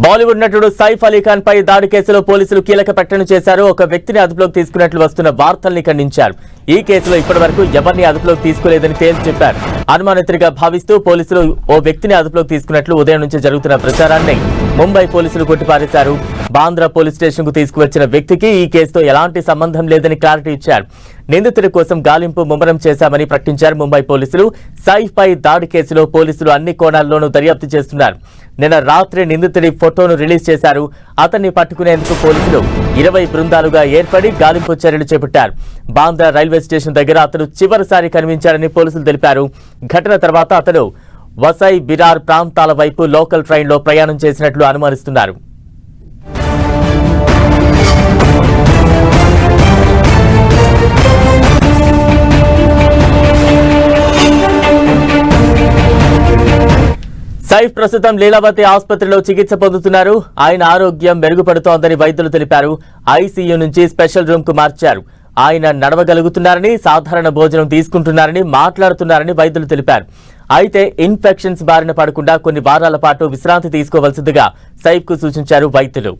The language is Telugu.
బాలీవుడ్ నటుడు సైఫ్ అలీ ఖాన్ పై దాడి కేసులో పోలీసులు కీలక ప్రకటన చేశారు. ఒక వ్యక్తిని అదుపులోకి తీసుకున్నట్లు వస్తున్న వార్తల్ని ఖండించారు. ఈ కేసులో ఇప్పటివరకు ఎవరిని అదుపులోకి తీసుకోలేదని తేల్చి చెప్పారు. అనుమానితుడిగా భావిస్తూ పోలీసులు ఓ వ్యక్తిని అదుపులోకి తీసుకున్నట్లు ఉదయం నుంచి జరుగుతున్న ప్రచారాన్ని ముంబై పోలీసులు కొట్టిపారేశారు. బాంద్రా పోలీస్ స్టేషన్కు తీసుకువచ్చిన వ్యక్తికి ఈ కేసుతో ఎలాంటి సంబంధం లేదని క్లారిటీ ఇచ్చారు. నిందితుడి కోసం గాలింపు ముమ్మరం చేశామని ప్రకటించారు ముంబై పోలీసులు. సైఫ్ పై దాడి కేసులో పోలీసులు అన్ని కోణాల్లోనూ దర్యాప్తు చేస్తున్నారు. నిన్న రాత్రి నిందితుడి ఫోటోను రిలీజ్ చేశారు. అతన్ని పట్టుకునేందుకు పోలీసులు ఇరవై బృందాలుగా ఏర్పడి గాలింపు చర్యలు చేపట్టారు. బాంద్రా రైల్వే స్టేషన్ దగ్గర అతను చివరిసారి కనిపించారని పోలీసులు తెలిపారు. ఘటన తర్వాత అతను వసై బిరార్ ప్రాంతాల వైపు లోకల్ ట్రైన్లో ప్రయాణం చేసినట్లు అనుమానిస్తున్నారు. సైఫ్ ప్రస్తుతం లీలావతి ఆసుపత్రిలో చికిత్స పొందుతున్నారు. ఆయన ఆరోగ్యం మెరుగుపడుతోందని వైద్యులు తెలిపారు. ఐసీయూ నుంచి స్పెషల్ రూమ్కు మార్చారు. ఆయన నడవగలుగుతున్నారని సాధారణ భోజనం తీసుకుంటున్నారని మాట్లాడుతున్నారని వైద్యులు తెలిపారు. అయితే ఇన్ఫెక్షన్స్ బారిన పడకుండా కొన్ని వారాల పాటు విశ్రాంతి తీసుకోవాల్సిందిగా సైఫ్కు సూచించారు వైద్యులు.